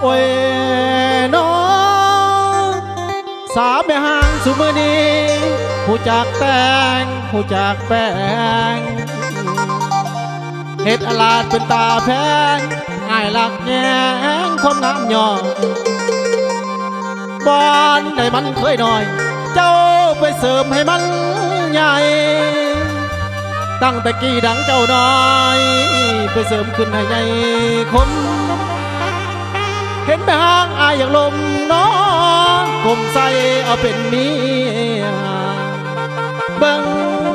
โอ้ยน้องสาวแม่หางสุมือนีผู้จากแต่งผู้จากแปงเห็ดอลาดเป็นตาแพงง่ายหลักแยงความงามยอนบอนในมันเคยหน่อย เจ้าไปเสริมให้มันใหญ่ ตั้งแต่กี้ดังเจ้าน้อย ไปเสริมขึ้นให้ใหญ่คมเห็นแม่ห้างอายอย่างลมน้องกลมใส่เอาเป็นเมียเบิ่ง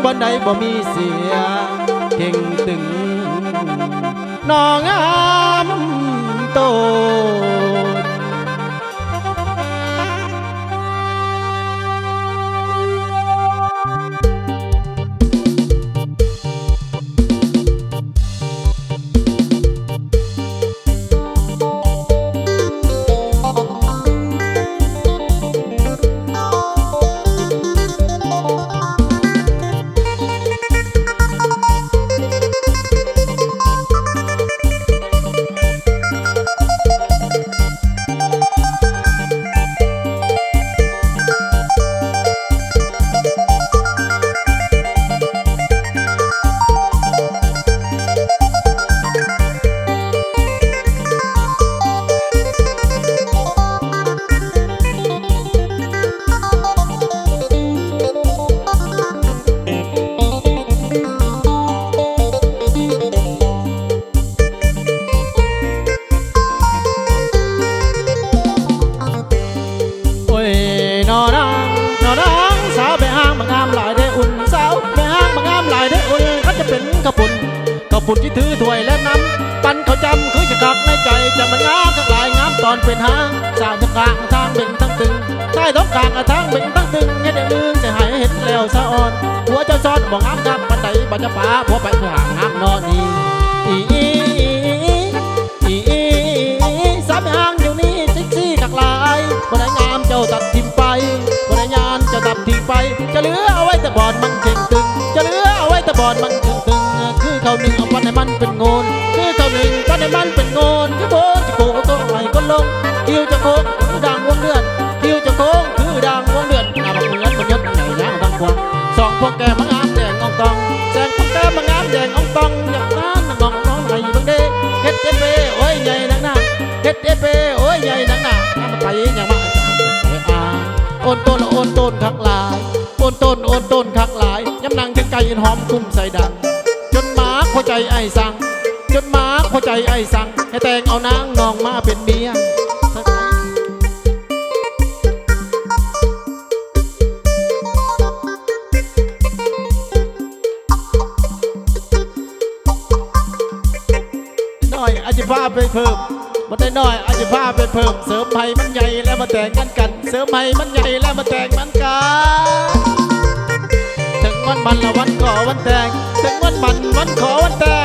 บนใดบ่มีเสียเข่งตึงน้องงามโต กระปุ่นที่ถือถ้วยและน้ำปันเขาจำคือจะกักในใจจะมันงามทั้งหลายงามตอนเป็นหางสาวจะกลางทางเบ่งทั้งตึงใต้ท้องกลางทางเบ่งทั้งตึงเฮ็ดให้ลืมจะหายเห็นแล้วสะอ่อนหัวเจ้าซ้อนบ่งามครับปันใดบัญจะป่าผัวไปคือห่างงามนอนนี่อีอีอีอีสาม่ห้างอยู่นี่ซิกซี่กักหลายบ่ไดงามเจ้าตัดทิมไปบ่ได้ยานเจ้าตัดทิ้งไป จะเหลือเอาไว้แต่บอดมันเข่งตึงจะเหลือเอาไว้แต่บอดมัน เข่าหนึ่งเอาปันให้มันเป็นโงนคือเขาหนึ่งปันให้มันเป็นโงนคือโบจะโกงก็ไหลก็ลงคิวจะโค้งคือดังวงเดือนคิวจะโค้งคือดังวงเดือนหน้าบักเหมือนมันยศใหญ่ย่างทางขวาสองพวกแกมางามแดงอ่องตองแสงพวกแกมางามแดงองตองอย่างนั้นนองน้องไหลบังเดเฮ็ดเอฟเอโอ้ยใหญ่นักหนาเฮ็ดเอฟเอโอ้ยใหญ่นักหนาน้ำมันไปอย่างมาอาจารย์ไปอาโอนต้นโอนต้นคักหลายโอนต้นโอนต้นคักหลายยำนางจังไก่หอมคุ้มใส่ดัง ไอ้สั่งจนมาเข้าใจไอ้สั่งให้แต่งเอานางนองมาเป็นเมียน้อยอาจจะพาไปเพิ่มมันได้น้อยอาจจะพาไปเพิ่ม เสริมให้มันใหญ่แล้วมาแต่งกันกัน เสริมให้มันใหญ่แล้วมาแต่งมันกันถึงวันมันละวันขอวันแต่งถึง มันวันขอวันแต่ง